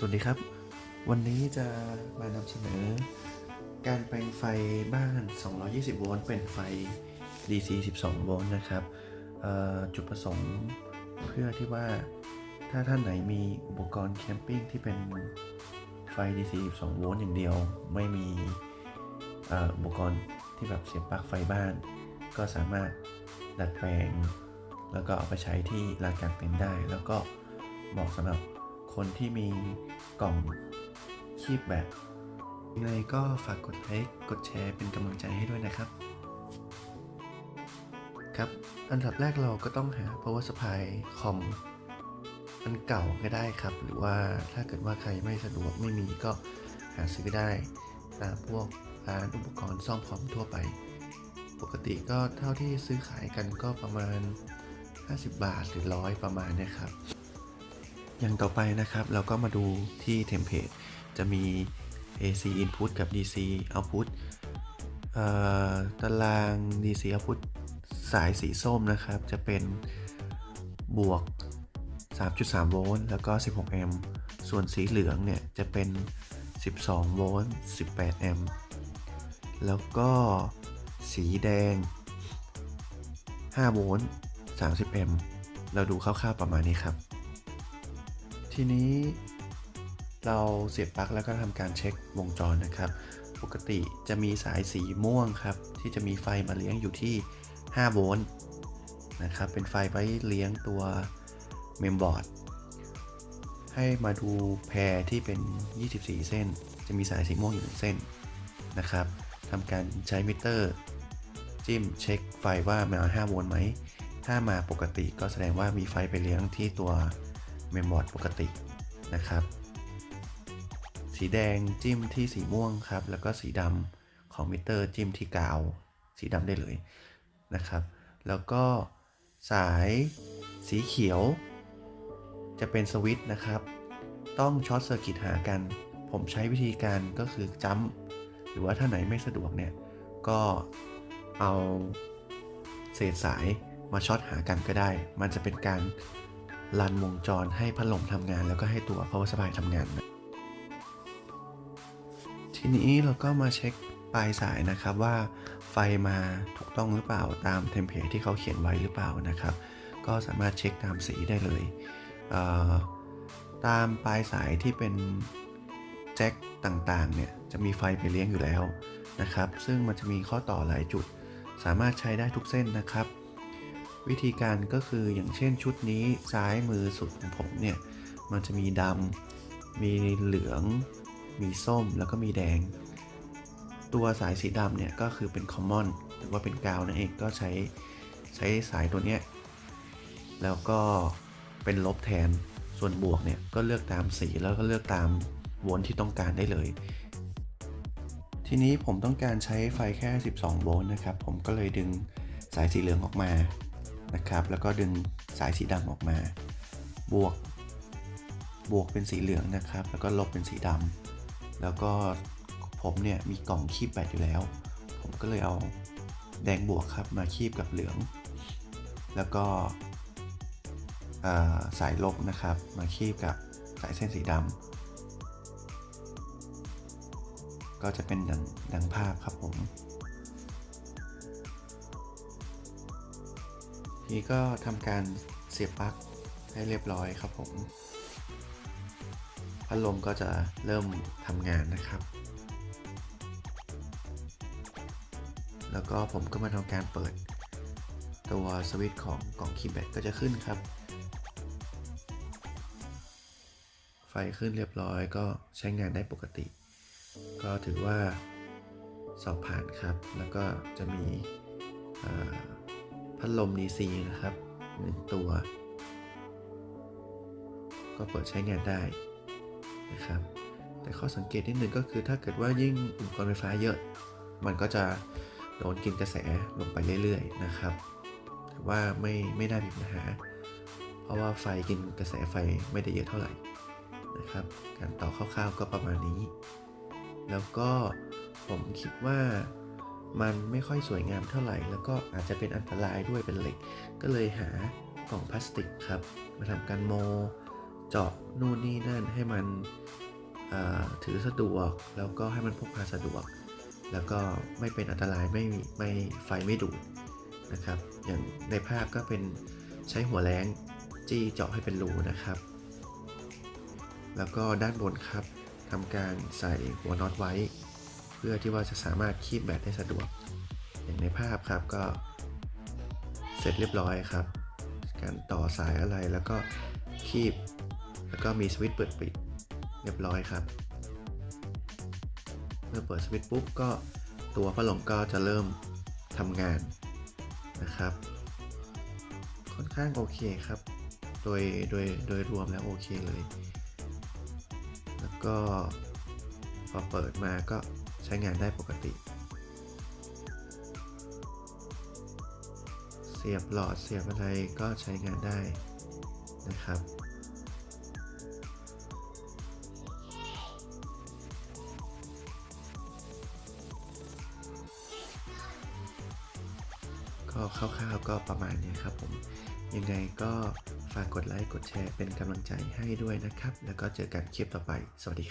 สวัสดีครับ วันนี้จะมานำเสนอ การแปลงไฟบ้าน 220 โวลต์เป็นไฟ DC 12 โวลต์นะครับ จุดประสงค์เพื่อที่ว่าถ้าท่านไหนมีอุปกรณ์แคมปิ้งที่เป็นไฟ DC 12 โวลต์อย่างเดียว ไม่มีอุปกรณ์ที่แบบเสียบปลั๊กไฟบ้าน ก็สามารถดัดแปลง แล้วก็เอาไปใช้ที่ลานกางเต็นท์ได้ แล้วก็เหมาะสำหรับ คนที่มีกล่องคีบแบตยังไงก็ฝากกดไลค์กดแชร์เป็นกำลังใจให้ด้วยนะครับ ครับ อันดับแรกเราก็ต้องหา power supply คอมอันเก่าก็ได้ครับ หรือว่าถ้าเกิดว่าใครไม่สะดวกไม่มีก็หาซื้อได้ตามพวกร้านอุปกรณ์ซ่อมคอมทั่วไป ปกติก็เท่าที่ซื้อขายกันก็ประมาณ 50 บาทหรือร้อยประมาณนี้ครับ อย่างต่อไปนะครับ เราก็มาดูที่เทมเพลตจะมี AC input กับ DC output ตาราง DC output สายสีส้มนะครับ จะเป็นบวก 3.3 โวลต์แล้วก็ 16 แอมป์ส่วนสีเหลืองเนี่ยจะเป็น 12 โวลต์ 18 แอมป์แล้วก็สีแดง 5 โวลต์ 30 แอมป์เราดูคร่าวๆประมาณนี้ครับ ทีนี้เราเสียบปลั๊กแล้วก็ทำการเช็ควงจรนะครับ ปกติจะมีสายสีม่วงครับ ที่จะมีไฟมาเลี้ยงอยู่ที่ 5 โวลต์นะครับ เป็นไฟไว้เลี้ยงตัวเมมบอร์ดให้มาดูแพรที่เป็น 24 เส้น จะมีสายสีม่วงอยู่หนึ่งเส้นนะครับทำการใช้มิเตอร์ จิ้มเช็คไฟว่ามา 5 โวลต์ไหม ถ้ามาปกติก็แสดงว่ามีไฟไปเลี้ยงที่ตัว เมมบอร์ดปกตินะครับ สีแดงจิ้มที่สีม่วงครับ แล้วก็สีดำของมิเตอร์จิ้มที่กาว สีดำได้เลยนะครับ แล้วก็สายสีเขียว จะเป็นสวิตช์นะครับ ต้องช็อตเซอร์กิตหากัน ผมใช้วิธีการก็คือจัมป์หรือว่าถ้าไหนไม่สะดวกเนี่ย ก็เอาเศษสายมาช็อตหากันก็ได้ มันจะเป็นการ รันวงจรให้พัดลมทำงานแล้วก็ให้ตัว power supply ทำงานนะทีนี้เราก็มาเช็คปลายสายนะครับว่าไฟมาถูกต้องหรือเปล่าตามเทมเพลตที่เขาเขียนไว้หรือเปล่านะครับ ก็สามารถเช็คตามสีได้เลยเอ่อตามปลายสายที่เป็นแจ็คต่างๆเนี่ยจะมีไฟไปเลี้ยงอยู่แล้วนะครับ ซึ่งมันจะมีข้อต่อหลายจุด สามารถใช้ได้ทุกเส้นนะครับ วิธีการก็คืออย่างเช่นชุดนี้ซ้ายมือสุดของผมเนี่ย มันจะมีดำมีเหลือง มีส้มแล้วก็มีแดง ตัวสายสีดำเนี่ย ก็คือเป็น common หรือว่าเป็นกาวนั่นเองก็ใช้ใช้สายตัวเนี้ย แล้วก็เป็นลบแทนส่วนบวกเนี่ย ก็เลือกตามสีแล้วก็เลือกตามโวลต์ที่ต้องการได้เลย ทีนี้ผมต้องการใช้ไฟแค่ 12 โวลต์นะครับ ผมก็เลยดึงสายสีเหลืองออกมา นะครับ แล้วก็ดึงสายสีดำออกมา บวก บวกเป็นสีเหลืองนะครับ แล้วก็ลบเป็นสีดำแล้วก็ผมเนี่ยมีกล่องคีบแบตอยู่แล้ว ผมก็เลยเอาแดงบวกครับมาคีบกับเหลือง แล้วก็าสายลบนะครับ มาคีบกับสายเส้นสีดำก็จะเป็นดังดังภาพครับผม นี้ก็ทำการเสียบปลั๊กให้เรียบร้อยครับผม พัดลมก็จะเริ่มทำงานนะครับ แล้วก็ผมก็มาทำการเปิด ตัวสวิตช์ของกล่องคีย์แบตก็จะขึ้นครับ ไฟขึ้นเรียบร้อยก็ใช้งานได้ปกติ ก็ถือว่าสอบผ่านครับ แล้วก็จะมีอ่า พัดลม DC นะครับหนึ่งตัว ก็เปิดใช้งานได้นะครับ แต่ข้อสังเกตนิดนึงก็คือถ้าเกิดว่ายิ่งอุปกรณ์ไฟฟ้าเยอะ มันก็จะโดนกินกระแสลงไปเรื่อยๆนะครับ แต่ว่าไม่ไม่น่ามีปัญหา เพราะว่าไฟกินกระแสไฟไม่ได้เยอะเท่าไหร่นะครับ การต่อคร่าวๆก็ประมาณนี้ แล้วก็ผมคิดว่า มันไม่ค่อยสวยงามเท่าไหร่ แล้วก็อาจจะเป็นอันตรายด้วยเป็นเหล็ก ก็เลยหากล่องพลาสติกครับ มาทำการโม เจาะนู่นนี่นั่นให้มันถือสะดวก แล้วก็ให้มันพกพาสะดวก แล้วก็ไม่เป็นอันตรายไม่ไม่ไฟไม่ดูดนะครับ อย่างในภาพก็เป็นใช้หัวแรงจี้เจาะให้เป็นรูนะครับ แล้วก็ด้านบนครับทำการใส่หัวน็อตไว้ เพื่อที่ว่าจะสามารถคีบแบตได้สะดวก อย่างในภาพครับก็เสร็จเรียบร้อยครับ การต่อสายอะไรแล้วก็คีบ แล้วก็มีสวิตช์เปิดปิดเรียบร้อยครับ เมื่อเปิดสวิตช์ปุ๊บก็ตัวพัดลมก็จะเริ่มทำงานนะครับ ค่อนข้างโอเคครับ โดยโดยโดยรวมแล้วโอเคเลย แล้วก็พอเปิดมาก็ ใช้งานได้ปกติ เสียบหลอดเสียบอะไรก็ใช้งานได้นะครับ ก็คร่าวๆก็ประมาณนี้ครับผม ยังไงก็ฝากกดไลค์ กดแชร์เป็นกำลังใจให้ด้วยนะครับ แล้วก็เจอกันคลิปต่อไป สวัสดีครับ